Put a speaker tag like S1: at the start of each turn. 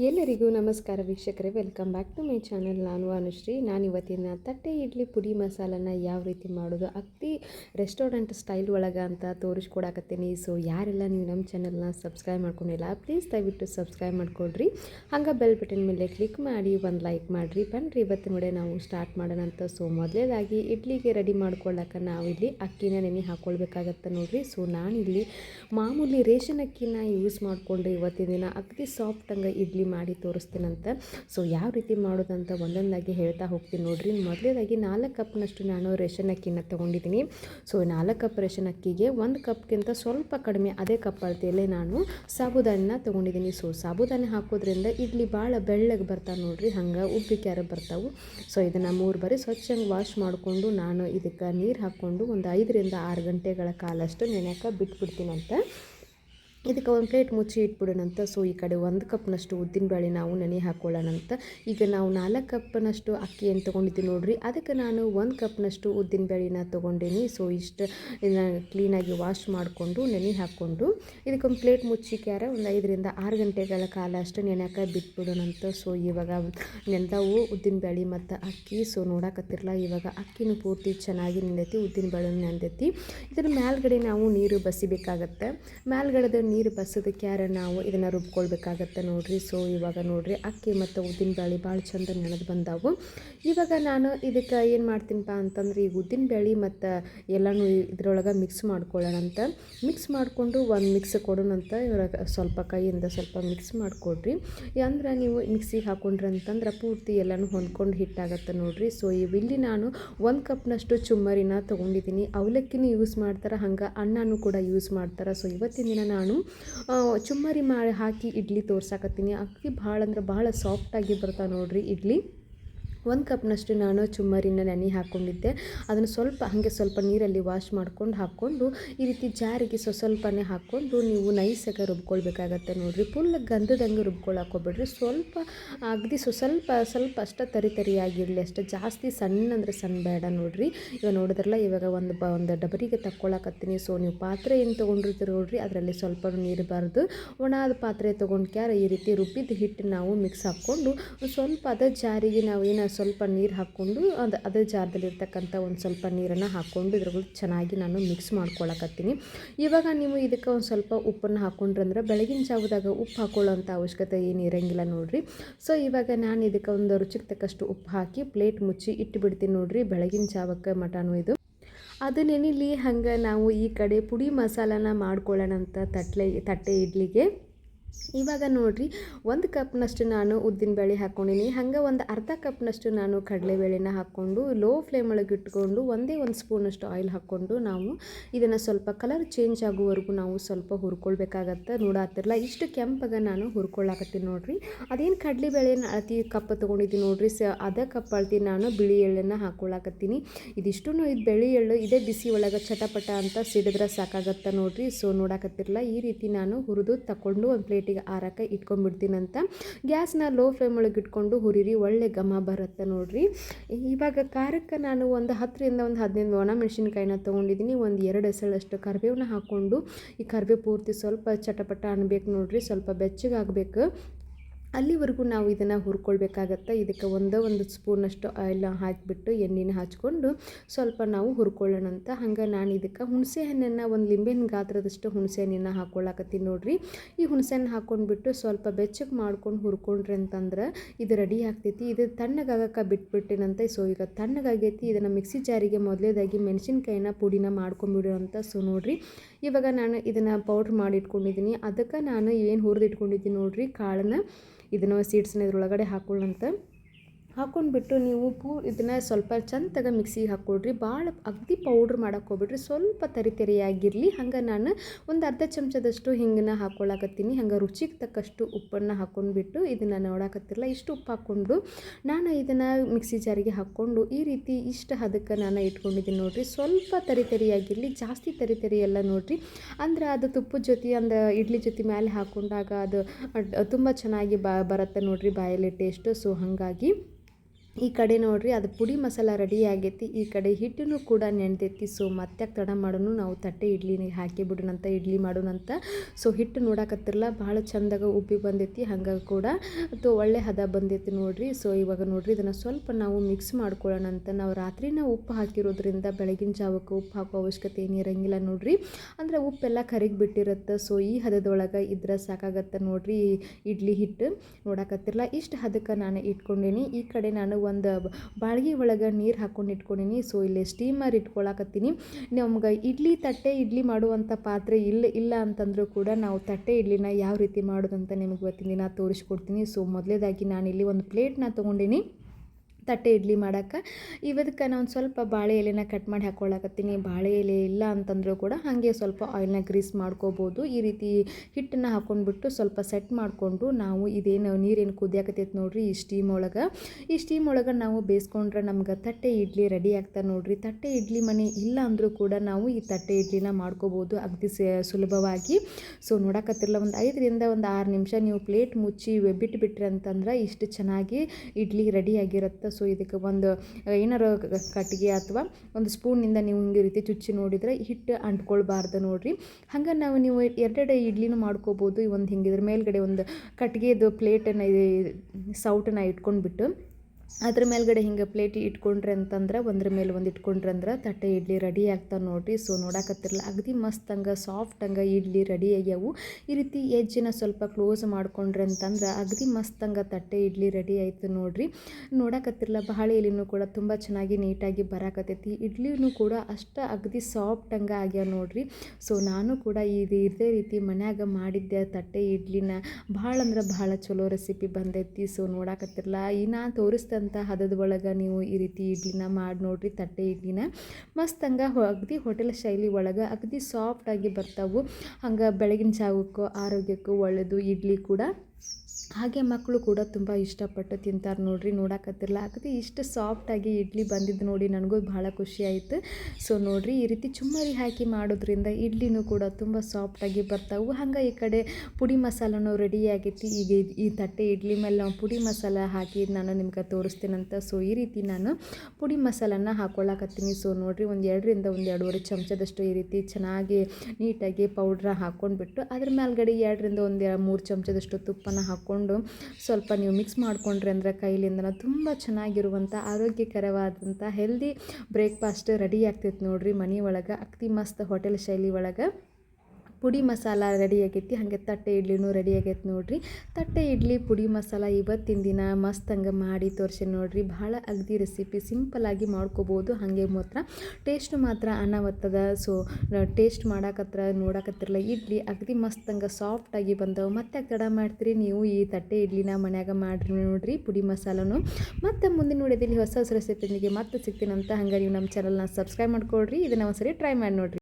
S1: ಎಲ್ಲರಿಗೂ ನಮಸ್ಕಾರ ವೀಕ್ಷಕರೇ, welcome back to my channel. ನಾನು ಅನುಶ್ರೀ. ನಾನು ಇವತ್ತಿನ ತಟ್ಟೆ ಇಡ್ಲಿ ಪುಡಿ ಮಸಾಲನ ಯಾವ ರೀತಿ ಮಾಡೋದು, ಅಗ್ತಿ ರೆಸ್ಟೋರೆಂಟ್ ಸ್ಟೈಲ್ ಒಳಗೆ ಅಂತ ತೋರಿಸ್ಕೊಡಕತ್ತೀನಿ. ಸೊ ಯಾರೆಲ್ಲ ನೀವು ನಮ್ಮ ಚಾನಲ್ನ ಸಬ್ಸ್ಕ್ರೈಬ್ ಮಾಡ್ಕೊಂಡಿಲ್ಲ ಪ್ಲೀಸ್ ದಯವಿಟ್ಟು ಸಬ್ಸ್ಕ್ರೈಬ್ ಮಾಡ್ಕೊಳ್ರಿ. ಹಂಗೆ ಬೆಲ್ ಬಟನ್ ಮೇಲೆ ಕ್ಲಿಕ್ ಮಾಡಿ, ಒಂದು ಲೈಕ್ ಮಾಡಿರಿ. ಬನ್ನಿರಿ ಇವತ್ತು ನೋಡಿ ನಾವು ಸ್ಟಾರ್ಟ್ ಮಾಡೋಣ ಅಂತ. ಸೊ ಮೊದಲೇದಾಗಿ ಇಡ್ಲಿಗೆ ರೆಡಿ ಮಾಡ್ಕೊಳ್ಳೋಕೆ ಇಲ್ಲಿ ಅಕ್ಕಿನ ನೆನೆ ಹಾಕ್ಕೊಳ್ಬೇಕಾಗತ್ತೆ ನೋಡಿರಿ. ಸೊ ಇಲ್ಲಿ ಮಾಮೂಲಿ ರೇಷನ್ ಅಕ್ಕಿನ ಯೂಸ್ ಮಾಡಿಕೊಂಡ್ರೆ ಇವತ್ತಿನ ದಿನ. ಅಗ್ದಿ ಸಾಫ್ಟ್ ಹಂಗೆ ಇಡ್ಲಿ ಮಾಡಿ ತೋರಿಸ್ತೀನಂತೆ. ಸೊ ಯಾವ ರೀತಿ ಮಾಡೋದಂತ ಒಂದೊಂದಾಗಿ ಹೇಳ್ತಾ ಹೋಗ್ತೀನಿ ನೋಡಿರಿ. ಮೊದಲೇದಾಗಿ ನಾಲ್ಕು ಕಪ್ನಷ್ಟು ನಾನು ರೇಷನ್ ಅಕ್ಕಿನ ತೊಗೊಂಡಿದ್ದೀನಿ. ಸೊ ನಾಲ್ಕು ಕಪ್ ರೇಷನ್ ಅಕ್ಕಿಗೆ ಒಂದು ಕಪ್ಗಿಂತ ಸ್ವಲ್ಪ ಕಡಿಮೆ ಅದೇ ಕಪ್ ಅಳತೆಯಲ್ಲೇ ನಾನು ಸಾಬುದಾನಿನ ತೊಗೊಂಡಿದ್ದೀನಿ. ಸೊ ಸಾಬುದಾನಿ ಹಾಕೋದ್ರಿಂದ ಇಡ್ಲಿ ಭಾಳ ಬೆಳ್ಳಗೆ ಬರ್ತಾವೆ ನೋಡ್ರಿ. ಹಂಗೆ ಉಬ್ಬಿಕ್ಯಾರ ಬರ್ತಾವೆ. ಸೊ ಇದನ್ನು ಮೂರು ಬಾರಿ ಸ್ವಚ್ಛಂಗೆ ವಾಶ್ ಮಾಡಿಕೊಂಡು ನಾನು ಇದಕ್ಕೆ ನೀರು ಹಾಕ್ಕೊಂಡು ಒಂದು ಐದರಿಂದ ಆರು ಗಂಟೆಗಳ ಕಾಲಷ್ಟು ನೆನೆಯಕ್ಕೆ ಬಿಟ್ಬಿಡ್ತೀನಂತ. ಇದಕ್ಕೆ ಒಂದು ಪ್ಲೇಟ್ ಮುಚ್ಚಿ ಇಟ್ಬಿಡೋಣಂತ. ಸೊ ಈ ಕಡೆ ಒಂದು ಕಪ್ನಷ್ಟು ಉದ್ದಿನಬೇಳೆ ನಾವು ನೆನೆ ಹಾಕ್ಕೊಳ್ಳೋಣಂತ ಈಗ ನಾವು ನಾಲ್ಕು ಕಪ್ನಷ್ಟು ಅಕ್ಕಿ ಏನು ನೋಡಿರಿ. ಅದಕ್ಕೆ ನಾನು ಒಂದು ಕಪ್ನಷ್ಟು ಉದ್ದಿನಬೇಳೆನ ತೊಗೊಂಡೀನಿ. ಸೊ ಇಷ್ಟು ಇದನ್ನ ಕ್ಲೀನಾಗಿ ವಾಶ್ ಮಾಡಿಕೊಂಡು ನೆನೆ ಹಾಕ್ಕೊಂಡು ಇದಕ್ಕೊಂದು ಪ್ಲೇಟ್ ಮುಚ್ಚಿ ಕ್ಯಾರ ಒಂದು ಐದರಿಂದ ಆರು ಗಂಟೆಗಳ ಕಾಲ ಅಷ್ಟು ನೆನೆಯಕ ಬಿಟ್ಬಿಡೋಣಂತ. ಸೊ ಇವಾಗ ನೆನೆದವು ಉದ್ದಿನಬೇಳೆ ಮತ್ತು ಅಕ್ಕಿ. ಸೊ ನೋಡಕತ್ತಿರಲ್ಲ, ಇವಾಗ ಅಕ್ಕಿನೂ ಪೂರ್ತಿ ಚೆನ್ನಾಗಿ ನೆಂದೈತಿ ಉದ್ದಿನಬೇಳೆ ನೆಂದೈತಿ. ಇದರ ಮೇಲ್ಗಡೆ ನಾವು ನೀರು ಬಸಿಬೇಕಾಗತ್ತೆ. ಮೇಲ್ಗಡೆ ನೀರು ಬಸೋದಕ್ಕೆ ಯಾರ ನಾವು ಇದನ್ನು ರುಬ್ಕೊಳ್ಬೇಕಾಗತ್ತೆ ನೋಡಿರಿ. ಸೊ ಇವಾಗ ನೋಡಿರಿ ಅಕ್ಕಿ ಮತ್ತು ಉದ್ದಿನಬೇಳೆ ಭಾಳ ಚಂದ ನೆನೆದು ಬಂದವು. ಇವಾಗ ನಾನು ಇದಕ್ಕೆ ಏನು ಮಾಡ್ತೀನಪ್ಪ ಅಂತಂದ್ರೆ, ಈ ಉದ್ದಿನಬೇಳೆ ಮತ್ತು ಎಲ್ಲನೂ ಇದ್ರೊಳಗೆ ಮಿಕ್ಸ್ ಮಾಡ್ಕೊಳ್ಳೋಣ ಅಂತ. ಮಿಕ್ಸ್ ಮಾಡಿಕೊಂಡು ಒಂದು ಮಿಕ್ಸ್ ಕೊಡೋಣಂತ ಇವಾಗ ಸ್ವಲ್ಪ ಕೈಯಿಂದ ಸ್ವಲ್ಪ ಮಿಕ್ಸ್ ಮಾಡಿಕೊಡ್ರಿ. ಅಂದ್ರೆ ನೀವು ಮಿಕ್ಸಿಗೆ ಹಾಕೊಂಡ್ರಿ ಅಂತಂದ್ರೆ ಪೂರ್ತಿ ಎಲ್ಲನೂ ಹೊಂದ್ಕೊಂಡು ಹಿಟ್ಟಾಗತ್ತೆ ನೋಡಿರಿ. ಸೊ ಇಲ್ಲಿ ನಾನು ಒಂದು ಕಪ್ನಷ್ಟು ಚುಮ್ಮರಿನ ತೊಗೊಂಡಿದ್ದೀನಿ ಅವಲಕ್ಕಿನೂ ಯೂಸ್ ಮಾಡ್ತಾರೆ, ಹಂಗೆ ಅನ್ನನೂ ಕೂಡ ಯೂಸ್ ಮಾಡ್ತಾರೆ. ಸೊ ಇವತ್ತಿನ ದಿನ ನಾನು ಚುಮ್ಮರಿ ಮಾಡಿ ಹಾಕಿ ಇಡ್ಲಿ ತೋರ್ಸಾಕತ್ತೀನಿ. ಅಕ್ಕಿ ಭಾಳ ಅಂದ್ರೆ ಭಾಳ ಸಾಫ್ಟಾಗಿ ಬರ್ತಾವೆ ನೋಡಿರಿ ಇಡ್ಲಿ. ಒಂದು ಕಪ್ನಷ್ಟು ನಾನು ಚುಮ್ಮರಿನ ನೆನೆ ಹಾಕ್ಕೊಂಡಿದ್ದೆ. ಅದನ್ನು ಸ್ವಲ್ಪ ಹಾಗೆ ಸ್ವಲ್ಪ ನೀರಲ್ಲಿ ವಾಶ್ ಮಾಡ್ಕೊಂಡು ಹಾಕ್ಕೊಂಡು, ಈ ರೀತಿ ಜಾರಿಗೆ ಸ್ವ ಸ್ವಲ್ಪನೇ ಹಾಕ್ಕೊಂಡು ನೀವು ನೈಸಾಗಿ ರುಬ್ಕೊಳ್ಬೇಕಾಗತ್ತೆ ನೋಡಿರಿ. ಫುಲ್ ಗಂಧದಂಗೆ ಹೋಗ್ಬೇಡ್ರಿ. ಸ್ವಲ್ಪ ಅಗದಿ ಸ್ವ ಸ್ವಲ್ಪ ಸ್ವಲ್ಪ ಅಷ್ಟೇ ತರಿ ತರಿಯಾಗಿರಲಿ ಅಷ್ಟೇ ಜಾಸ್ತಿ ಸಣ್ಣ ಅಂದರೆ ಸಣ್ಣ ಬೇಡ ನೋಡಿರಿ. ಇವಾಗ ನೋಡಿದ್ರಲ್ಲ, ಇವಾಗ ಒಂದು ಬ, ಒಂದು ಡಬರಿಗೆ ತಕ್ಕೊಳಕತ್ತೀನಿ. ಸೊ ನೀವು ಪಾತ್ರೆ ಏನು ತೊಗೊಂಡಿರ್ತೀರಿ ನೋಡಿರಿ. ಅದರಲ್ಲಿ ಸ್ವಲ್ಪ ನೀರು ಬಾರ್ದು. ಒಣಾದ ಪಾತ್ರೆ ತೊಗೊಂಡು ಕ್ಯಾರ ಈ ರೀತಿ ರುಬ್ಬಿದ ಹಿಟ್ಟು ನಾವು ಮಿಕ್ಸ್ ಹಾಕ್ಕೊಂಡು, ಸ್ವಲ್ಪ ಅದ ಜಾರಿಗೆ ನಾವು ಏನು ಸ್ವಲ್ಪ ನೀರು ಹಾಕ್ಕೊಂಡು ಅದು, ಅದೇ ಜಾರದಲ್ಲಿರ್ತಕ್ಕಂಥ ಒಂದು ಸ್ವಲ್ಪ ನೀರನ್ನು ಹಾಕ್ಕೊಂಡು ಇದ್ರಗಳು ಚೆನ್ನಾಗಿ ನಾನು ಮಿಕ್ಸ್ ಮಾಡ್ಕೊಳಕತ್ತೀನಿ. ಇವಾಗ ನೀವು ಇದಕ್ಕೆ ಒಂದು ಸ್ವಲ್ಪ ಉಪ್ಪನ್ನು ಹಾಕ್ಕೊಂಡ್ರಂದ್ರೆ ಬೆಳಗಿನ ಜಾವದಾಗ ಉಪ್ಪು ಹಾಕ್ಕೊಳ್ಳೋಂಥ ಅವಶ್ಯಕತೆ ಏನು ಇರೋಂಗಿಲ್ಲ ನೋಡಿರಿ. ಸೊ ಇವಾಗ ನಾನು ಇದಕ್ಕೆ ಒಂದು ರುಚಿಗೆ ತಕ್ಕಷ್ಟು ಉಪ್ಪು ಹಾಕಿ ಪ್ಲೇಟ್ ಮುಚ್ಚಿ ಇಟ್ಟುಬಿಡ್ತೀನಿ ನೋಡಿರಿ ಬೆಳಗಿನ ಜಾವಕ್ಕೆ ಮಟನು ಇದು. ಅದು ನೆನಿಲಿ ಹಂಗೆ ನಾವು ಈ ಕಡೆ ಪುಡಿ ಮಸಾಲನ ಮಾಡ್ಕೊಳ್ಳೋಣ ಅಂತ ತಟ್ಲೆ, ತಟ್ಟೆ ಇಡ್ಲಿಗೆ ಇವಾಗ ನೋಡಿರಿ, ಒಂದು ಕಪ್ನಷ್ಟು ನಾನು ಉದ್ದಿನಬೇಳೆ ಹಾಕ್ಕೊಂಡಿನಿ ಹಂಗೆ ಒಂದು ಅರ್ಧ ಕಪ್ನಷ್ಟು ನಾನು ಕಡಲೆಬೇಳೆನ ಹಾಕ್ಕೊಂಡು ಲೋ ಫ್ಲೇಮ್ ಒಳಗೆ ಇಟ್ಕೊಂಡು, ಒಂದೇ ಒಂದು ಸ್ಪೂನಷ್ಟು ಆಯಿಲ್ ಹಾಕ್ಕೊಂಡು ನಾವು ಇದನ್ನು ಸ್ವಲ್ಪ ಕಲರ್ ಚೇಂಜ್ ಆಗುವವರೆಗೂ ನಾವು ಸ್ವಲ್ಪ ಹುರ್ಕೊಳ್ಬೇಕಾಗತ್ತೆ. ನೋಡಾತಿರಲ್ಲ ಇಷ್ಟು ಕೆಂಪಾಗ ನಾನು ಹುರ್ಕೊಳ್ಳಾಕತ್ತೀನಿ ನೋಡಿರಿ. ಅದೇನು ಕಡಲೆಬೇಳೆನ ಅಳತಿ ಕಪ್ ತೊಗೊಂಡಿದ್ದೀನಿ ನೋಡಿರಿ, ಸ ಅದೇ ಕಪ್ ಅಳತಿ ನಾನು ಬಿಳಿ ಎಳ್ಳನ್ನು ಹಾಕ್ಕೊಳ್ಳಾಕತ್ತೀನಿ ಇದಿಷ್ಟು ಇದು ಬೆಳಿ ಎಳ್ಳು, ಇದೇ ಬಿಸಿ ಒಳಗೆ ಚಟಪಟ ಅಂತ ಸಿಡಿದ್ರೆ ಸಾಕಾಗತ್ತೆ ನೋಡಿರಿ. ಸೊ ನೋಡಾಕತ್ತಿರಲ್ಲ ಈ ರೀತಿ ನಾನು ಹುರಿದು ತಗೊಂಡು ಒಂದು ಪ್ಲೇಟ್ ಪ್ಲೇಟಿಗೆ ಆರಕ್ಕೆ ಇಟ್ಕೊಂಡ್ಬಿಡ್ತೀನಂತ. ಗ್ಯಾಸ್ನ ಲೋ ಫ್ಲೇಮ್ ಒಳಗೆ ಇಟ್ಕೊಂಡು ಹುರಿರಿ, ಒಳ್ಳೆ ಘಮ ಬರುತ್ತೆ ನೋಡಿರಿ. ಇವಾಗ ಖಾರಕ್ಕೆ ನಾನು ಒಂದು ಹತ್ತರಿಂದ ಒಂದು ಹದಿನೈದು ಒಣ ಮೆಣಸಿನ್ಕಾಯಿನ ತೊಗೊಂಡಿದ್ದೀನಿ. ಒಂದು ಎರಡು ಎಸಳಷ್ಟು ಕರಿಬೇವನ್ನ ಹಾಕ್ಕೊಂಡು ಈ ಕರಿಬೇವು ಪೂರ್ತಿ ಸ್ವಲ್ಪ ಚಟಪಟ ಅನ್ಬೇಕು ನೋಡಿರಿ, ಸ್ವಲ್ಪ ಬೆಚ್ಚಗಾಗಬೇಕು. ಅಲ್ಲಿವರೆಗೂ ನಾವು ಇದನ್ನು ಹುರ್ಕೊಳ್ಬೇಕಾಗತ್ತೆ. ಇದಕ್ಕೆ ಒಂದೇ ಒಂದು ಸ್ಪೂನಷ್ಟು ಆಯಿಲ್ ಹಾಕಿಬಿಟ್ಟು ಎಣ್ಣೆನ ಹಚ್ಕೊಂಡು ಸ್ವಲ್ಪ ನಾವು ಹುರ್ಕೊಳ್ಳೋಣ ಅಂತ. ಹಂಗೆ ನಾನು ಇದಕ್ಕೆ ಹುಣಸೆ ಹಣ್ಣನ್ನು ಒಂದು ಲಿಂಬೆನ ಗಾತ್ರದಷ್ಟು ಹುಣಸೆ ಹಣ್ಣನ್ನು ಹಾಕ್ಕೊಳ್ಳಾಕತ್ತೀನಿ ನೋಡಿರಿ. ಈ ಹುಣಸೆ ಹಣ್ಣು ಹಾಕ್ಕೊಂಡ್ಬಿಟ್ಟು ಸ್ವಲ್ಪ ಬೆಚ್ಚಗೆ ಮಾಡ್ಕೊಂಡು ಹುರ್ಕೊಂಡ್ರಿ ಅಂತಂದ್ರೆ ಇದು ರೆಡಿ ಆಗ್ತೈತಿ. ಇದು ತಣ್ಣಗಾಗಕ್ಕೆ ಬಿಟ್ಬಿಟ್ಟಿನಂತೆ. ಸೊ, ಈಗ ತಣ್ಣಗಾಗೈತಿ. ಇದನ್ನು ಮಿಕ್ಸಿ ಜಾರಿಗೆ ಮೊದಲೇದಾಗಿ ಮೆಣಸಿನ್ಕಾಯಿನ ಪುಡಿನ ಮಾಡ್ಕೊಂಡ್ಬಿಡೋ ಅಂತ ಸೊ, ನೋಡಿರಿ. ಇವಾಗ ನಾನು ಇದನ್ನು ಪೌಡ್ರ್ ಮಾಡಿ ಇಟ್ಕೊಂಡಿದ್ದೀನಿ ಅದಕ್ಕೆ ನಾನು ಏನು ಹುರಿದಿಟ್ಕೊಂಡಿದ್ದೀನಿ ನೋಡಿರಿ. ಕಾಳನ್ನ ಇದನ್ನು ಸೀಡ್ಸ್ನ ಇದ್ರೊಳಗಡೆ ಹಾಕೊಳ್ಳಂತ ಹಾಕ್ಕೊಂಡ್ಬಿಟ್ಟು ನೀವು ಪೂ, ಇದನ್ನು ಸ್ವಲ್ಪ ಚಂದಾಗ ಮಿಕ್ಸಿಗೆ ಹಾಕ್ಕೊಡ್ರಿ. ಭಾಳ ಅಗ್ದಿ ಪೌಡ್ರ್ ಮಾಡಕ್ಕೆ ಹೋಗ್ಬಿಡ್ರಿ. ಸ್ವಲ್ಪ ತರಿ ತರಿಯಾಗಿರಲಿ. ಹಂಗೆ ನಾನು ಒಂದು ಅರ್ಧ ಚಮಚದಷ್ಟು ಹಿಂಗನ್ನ ಹಾಕ್ಕೊಳಕತ್ತೀನಿ ಹಂಗೆ ರುಚಿಗೆ ತಕ್ಕಷ್ಟು ಉಪ್ಪನ್ನು ಹಾಕ್ಕೊಂಡ್ಬಿಟ್ಟು ಇದನ್ನು ನೋಡಾಕತ್ತಿರಲ್ಲ ಇಷ್ಟು ಉಪ್ಪು ಹಾಕ್ಕೊಂಡು ನಾನು ಇದನ್ನು ಮಿಕ್ಸಿ ಜಾರಿಗೆ ಹಾಕ್ಕೊಂಡು ಈ ರೀತಿ ಇಷ್ಟು ಹದಕ್ಕೆ ನಾನು ಇಟ್ಕೊಂಡಿದ್ದೀನಿ ನೋಡಿರಿ. ಸ್ವಲ್ಪ ತರಿ ತರಿಯಾಗಿರಲಿ. ಜಾಸ್ತಿ ತರಿ ತರಿ ಎಲ್ಲ ನೋಡಿರಿ. ಅಂದ್ರೆ ಅದು ತುಪ್ಪದ ಜೊತೆ ಅಂದ್ರೆ ಇಡ್ಲಿ ಜೊತೆ ಮೇಲೆ ಹಾಕ್ಕೊಂಡಾಗ ಅದು ತುಂಬ ಚೆನ್ನಾಗಿ ಬರುತ್ತೆ ನೋಡಿರಿ ಬಾಯಲ್ಲಿ ಟೇಸ್ಟು ಸೊ ಹಾಗಾಗಿ ಈ ಕಡೆ ನೋಡ್ರಿ, ಅದು ಪುಡಿ ಮಸಾಲ ರೆಡಿ ಆಗೈತಿ. ಈ ಕಡೆ ಹಿಟ್ಟನ್ನು ಕೂಡ ನೆನೆದೈತಿ ಸೊ ಮತ್ತೆ ತಡ ಮಾಡೋನು, ನಾವು ತಟ್ಟೆ ಇಡ್ಲಿನ ಹಾಕಿ ಬಿಡೋಣಂತ, ಇಡ್ಲಿ ಮಾಡೋಣಂತ. ಸೊ ಹಿಟ್ಟು ನೋಡಕತ್ತಿರಲ್ಲ ಭಾಳ ಚಂದಾಗ ಉಬ್ಬಿ ಬಂದೈತಿ ಹಂಗಾಗಿ ಕೂಡ. ಅದು ಒಳ್ಳೆ ಹದ ಬಂದೈತಿ ನೋಡ್ರಿ. ಸೊ ಇವಾಗ ನೋಡ್ರಿ, ಇದನ್ನು ಸ್ವಲ್ಪ ನಾವು ಮಿಕ್ಸ್ ಮಾಡ್ಕೊಳ್ಳೋಣ ಅಂತ. ನಾವು ರಾತ್ರಿನ ಉಪ್ಪು ಹಾಕಿರೋದ್ರಿಂದ ಬೆಳಗಿನ ಜಾವಕ್ಕೆ ಉಪ್ಪು ಹಾಕೋ ಅವಶ್ಯಕತೆ ಏನು ಇರಂಗಿಲ್ಲ ನೋಡ್ರಿ. ಅಂದರೆ ಉಪ್ಪೆಲ್ಲ ಕರಿಗಿ ಬಿಟ್ಟಿರುತ್ತೆ, ಸೊ ಈ ಹದದೊಳಗೆ ಇದ್ರೆ ಸಾಕಾಗತ್ತೆ ನೋಡ್ರಿ, ಇಡ್ಲಿ ಹಿಟ್ಟು. ನೋಡಕತ್ತಿರಲ್ಲ ಇಷ್ಟು ಹದಕ್ಕೆ ನಾನು ಇಟ್ಕೊಂಡೇನಿ. ಈ ಕಡೆ ನಾನು ಒಂದು ಬಾಳ್ಗೆ ಒಳಗೆ ನೀರು ಹಾಕ್ಕೊಂಡು ಇಟ್ಕೊಂಡೀನಿ. ಸೊ ಇಲ್ಲಿ ಸ್ಟೀಮರ್ ಇಟ್ಕೊಳಕತ್ತೀನಿ. ನಮ್ಗೆ ಇಡ್ಲಿ ತಟ್ಟೆ ಇಡ್ಲಿ ಮಾಡುವಂಥ ಪಾತ್ರೆ ಇಲ್ಲ ಇಲ್ಲ ಅಂತಂದರೂ ಕೂಡ ನಾವು ತಟ್ಟೆ ಇಡ್ಲಿನ ಯಾವ ರೀತಿ ಮಾಡೋದಂತ ನಿಮಗೆ ಇವತ್ತಿನ ದಿನ ತೋರಿಸ್ಕೊಡ್ತೀನಿ. ಸೊ ಮೊದಲೇದಾಗಿ ಇಲ್ಲಿ ಒಂದು ಪ್ಲೇಟ್ನ ತೊಗೊಂಡಿನಿ. ತಟ್ಟೆ ಇಡ್ಲಿ ಮಾಡೋಕ್ಕೆ. ಇವದಕ್ಕೆ ನಾನು ಸ್ವಲ್ಪ ಬಾಳೆ ಎಲೆನ ಕಟ್ ಮಾಡಿ ಹಾಕ್ಕೊಳ್ಳಕತ್ತೀನಿ ಬಾಳೆ ಎಲೆ ಇಲ್ಲ ಅಂತಂದರೂ ಕೂಡ ಹಾಗೆ ಸ್ವಲ್ಪ ಆಯಿಲ್ನ ಗ್ರೀಸ್ ಮಾಡ್ಕೋಬೋದು. ಈ ರೀತಿ ಹಿಟ್ಟನ್ನು ಹಾಕ್ಕೊಂಡ್ಬಿಟ್ಟು ಸ್ವಲ್ಪ ಸೆಟ್ ಮಾಡಿಕೊಂಡು ನಾವು ಇದೇನು ನೀರೇನು ಕುದಿಯಾಕತ್ತೈತೆ ನೋಡಿರಿ ಈ ಸ್ಟೀಮ್ ಒಳಗೆ. ಈ ಸ್ಟೀಮ್ ಒಳಗೆ ನಾವು ಬೇಯಿಸ್ಕೊಂಡ್ರೆ ನಮ್ಗೆ ತಟ್ಟೆ ಇಡ್ಲಿ ರೆಡಿ ಆಗ್ತಾ ನೋಡಿರಿ. ತಟ್ಟೆ ಇಡ್ಲಿ ಮನೆ ಇಲ್ಲ ಅಂದರೂ ಕೂಡ ನಾವು ಈ ತಟ್ಟೆ ಇಡ್ಲಿನ ಮಾಡ್ಕೋಬೋದು ಅಗದಿ ಸುಲಭವಾಗಿ. ಸೊ ನೋಡಕತ್ತಿರಲ್ಲ ಒಂದು ಐದರಿಂದ ಒಂದು ಆರು ನಿಮಿಷ ನೀವು ಪ್ಲೇಟ್ ಮುಚ್ಚಿ ಬಿಟ್ಟುಬಿಟ್ರಿ ಅಂತಂದ್ರೆ ಇಷ್ಟು ಚೆನ್ನಾಗಿ ಇಡ್ಲಿ ರೆಡಿ ರೆಡಿಯಾಗಿರುತ್ತೆ ಸೊ ಇದಕ್ಕೆ ಒಂದು ಏನಾರು ಕಟ್ಟಿಗೆ ಅಥವಾ ಒಂದು ಸ್ಪೂನಿಂದ ನೀವು ಹಿಂಗೆ ರೀತಿ ಚುಚ್ಚಿ ನೋಡಿದರೆ ಹಿಟ್ಟು ಅಂಟ್ಕೊಳ್ಬಾರ್ದು ನೋಡಿರಿ. ಹಂಗೆ ನಾವು ನೀವು ಎರಡೆರಡು ಇಡ್ಲಿನೂ ಮಾಡ್ಕೋಬೋದು. ಒಂದು ಹಿಂಗಿದ್ರ ಮೇಲ್ಗಡೆ ಒಂದು ಕಟ್ಟಿಗೆದು ಪ್ಲೇಟನ್ನು ಸೌಟನ್ನು ಇಟ್ಕೊಂಡ್ಬಿಟ್ಟು ಅದ್ರ ಮೇಲ್ಗಡೆ ಹಿಂಗೆ ಪ್ಲೇಟ್ ಇಟ್ಕೊಂಡ್ರೆ ಅಂತಂದ್ರೆ, ಒಂದ್ರ ಮೇಲೆ ಒಂದು ಇಟ್ಕೊಂಡ್ರೆ ಅಂದ್ರೆ ತಟ್ಟೆ ಇಡ್ಲಿ ರೆಡಿ ಆಗ್ತಾವೆ ನೋಡಿರಿ. ಸೊ, ನೋಡಕತ್ತಿರಲ್ಲ, ಅಗದಿ ಮಸ್ತ್ ಹಂಗೆ ಸಾಫ್ಟ್ ಹಂಗೆ ಇಡ್ಲಿ ರೆಡಿ ಆಗ್ಯಾವು. ಈ ರೀತಿ ಎಜ್ಜಿನ ಸ್ವಲ್ಪ ಕ್ಲೋಸ್ ಮಾಡ್ಕೊಂಡ್ರೆ ಅಂತಂದ್ರೆ ಅಗದಿ ಮಸ್ತ್ ಹಂಗೆ ತಟ್ಟೆ ಇಡ್ಲಿ ರೆಡಿ ಆಯಿತು ನೋಡಿರಿ. ನೋಡಕತ್ತಿರಲ್ಲ, ಬಹಳ ಇಲ್ಲಿನೂ ಕೂಡ ತುಂಬ ಚೆನ್ನಾಗಿ ನೀಟಾಗಿ ಬರಾಕತ್ತೈತಿ. ಇಡ್ಲಿನೂ ಕೂಡ ಅಷ್ಟು ಅಗದಿ ಸಾಫ್ಟ್ ಹಂಗೆ ಆಗ್ಯಾವ ನೋಡಿರಿ. ಸೊ, ನಾನು ಕೂಡ ಇದು ಇದೇ ರೀತಿ ಮನ್ಯಾಗ ಮಾಡಿದ್ದೆ ತಟ್ಟೆ ಇಡ್ಲಿನ. ಭಾಳ ಅಂದ್ರೆ ಭಾಳ ಚಲೋ ರೆಸಿಪಿ ಬಂದೈತಿ. ಸೊ, ನೋಡಾಕತ್ತಿರಲ್ಲ ಈ ನಾನು ತೋರಿಸ್ದಂಥ ಹದದ ಒಳಗೆ ನೀವು ಈ ರೀತಿ ಇಡ್ಲಿನ ಮಾಡಿ ನೋಡ್ರಿ, ತಟ್ಟೆ ಇಡ್ಲಿನ. ಮಸ್ತ್ ಹಂಗೆ ಅಗದಿ ಹೋಟೆಲ್ ಶೈಲಿ ಒಳಗೆ ಅಗದಿ ಸಾಫ್ಟಾಗಿ ಬರ್ತಾವು. ಹಂಗೆ ಬೆಳಗಿನ ಜಾವಕ್ಕೂ ಆರೋಗ್ಯಕ್ಕೂ ಒಳ್ಳೆಯದು ಇಡ್ಲಿ ಕೂಡ. ಹಾಗೆ ಮಕ್ಕಳು ಕೂಡ ತುಂಬ ಇಷ್ಟಪಟ್ಟು ತಿಂತಾರೆ ನೋಡಿರಿ ನೋಡಕತ್ತಿರಲ್ಲ ಅಗದಿ ಇಷ್ಟು ಸಾಫ್ಟಾಗಿ ಇಡ್ಲಿ ಬಂದಿದ್ದು ನೋಡಿ ನನಗೂ ಭಾಳ ಖುಷಿ ಆಯಿತು. ಸೊ ನೋಡಿರಿ, ಈ ರೀತಿ ಚುಮ್ಮರಿ ಹಾಕಿ ಮಾಡೋದ್ರಿಂದ ಇಡ್ಲಿನೂ ಕೂಡ ತುಂಬ ಸಾಫ್ಟಾಗಿ ಬರ್ತಾವೆ. ಹಂಗೆ ಈ ಕಡೆ ಪುಡಿ ಮಸಾಲನೂ ರೆಡಿ ಆಗೈತಿ. ಈಗ ಈ ತಟ್ಟೆ ಇಡ್ಲಿ ಮೇಲೆ ನಾವು ಪುಡಿ ಮಸಾಲ ಹಾಕಿ ನಾನು ನಿಮ್ಗೆ ತೋರಿಸ್ತೀನಂತ. ಸೊ ಈ ರೀತಿ ನಾನು ಪುಡಿ ಮಸಾಲನ ಹಾಕ್ಕೊಳ್ಳಕತ್ತೀನಿ ಸೊ ನೋಡಿರಿ, ಒಂದು ಎರಡರಿಂದ ಒಂದು ಎರಡೂವರೆ ಚಮಚದಷ್ಟು ಈ ರೀತಿ ಚೆನ್ನಾಗಿ ನೀಟಾಗಿ ಪೌಡ್ರ ಹಾಕ್ಕೊಂಡ್ಬಿಟ್ಟು ಅದ್ರ ಮೇಲ್ಗಡೆ ಎರಡರಿಂದ ಒಂದು ಮೂರು ಚಮಚದಷ್ಟು ತುಪ್ಪನ ಹಾಕ್ಕೊಂಡು ಸ್ವಲ್ಪ ನೀವು ಮಿಕ್ಸ್ ಮಾಡಿಕೊಂಡ್ರಿ ಅಂದರೆ ಕೈಲಿಂದ ತುಂಬ ಚೆನ್ನಾಗಿರುವಂಥ ಆರೋಗ್ಯಕರವಾದಂಥ ಹೆಲ್ದಿ ಬ್ರೇಕ್ಫಾಸ್ಟ್ ರೆಡಿ ಆಗ್ತೈತೆ ನೋಡಿರಿ ಮನೆ ಒಳಗೆ ಅಕ್ತಿ ಮಸ್ತ್ ಹೋಟೆಲ್ ಶೈಲಿ ಒಳಗೆ. ಪುಡಿ ಮಸಾಲ ರೆಡಿ ಆಗೈತಿ, ಹಾಗೆ ತಟ್ಟೆ ಇಡ್ಲಿನೂ ರೆಡಿ ಆಗೈತಿ ನೋಡಿರಿ. ತಟ್ಟೆ ಇಡ್ಲಿ, ಪುಡಿ ಮಸಾಲ ಇವತ್ತಿನ ದಿನ ಮಸ್ತ್ ಹಂಗೆ ಮಾಡಿ ತೋರಿಸಿ ನೋಡಿರಿ. ಭಾಳ ಅಗದಿ ರೆಸಿಪಿ ಸಿಂಪಲ್ಲಾಗಿ ಮಾಡ್ಕೋಬೋದು, ಹಾಗೆ ಮಾತ್ರ. ಟೇಸ್ಟ್ ಮಾತ್ರ ಅನಾವತ್ತದ ಸೊ ಟೇಸ್ಟ್ ಮಾಡಾಕತ್ರ, ನೋಡಕತ್ತಿರಲ್ಲ. ಇಡ್ಲಿ ಅಗದಿ ಮಸ್ತ್ ಹಂಗೆ ಸಾಫ್ಟಾಗಿ ಬಂದವು. ಮತ್ತೆ ತಡ ಮಾಡ್ತೀರಿ ನೀವು? ಈ ತಟ್ಟೆ ಇಡ್ಲಿನ ಮನ್ಯಾಗ ಮಾಡಿರಿ ನೋಡಿರಿ, ಪುಡಿ ಮಸಾಲನು. ಮತ್ತು ಮುಂದಿನ ನೋಡಿದಲ್ಲಿ ಹೊಸ ಹೊಸ ರೆಸಿಪಿನಿಗೆ ಮತ್ತೆ ಸಿಗ್ತೀನಂತ ಹಂಗೆ ನೀವು ನಮ್ಮ ಚಾನಲ್ನ ಸಬ್ಸ್ಕ್ರೈಬ್ ಮಾಡ್ಕೊಳ್ರಿ. ಇದನ್ನು ಒಂದ್ಸರಿ ಟ್ರೈ ಮಾಡಿ ನೋಡಿರಿ.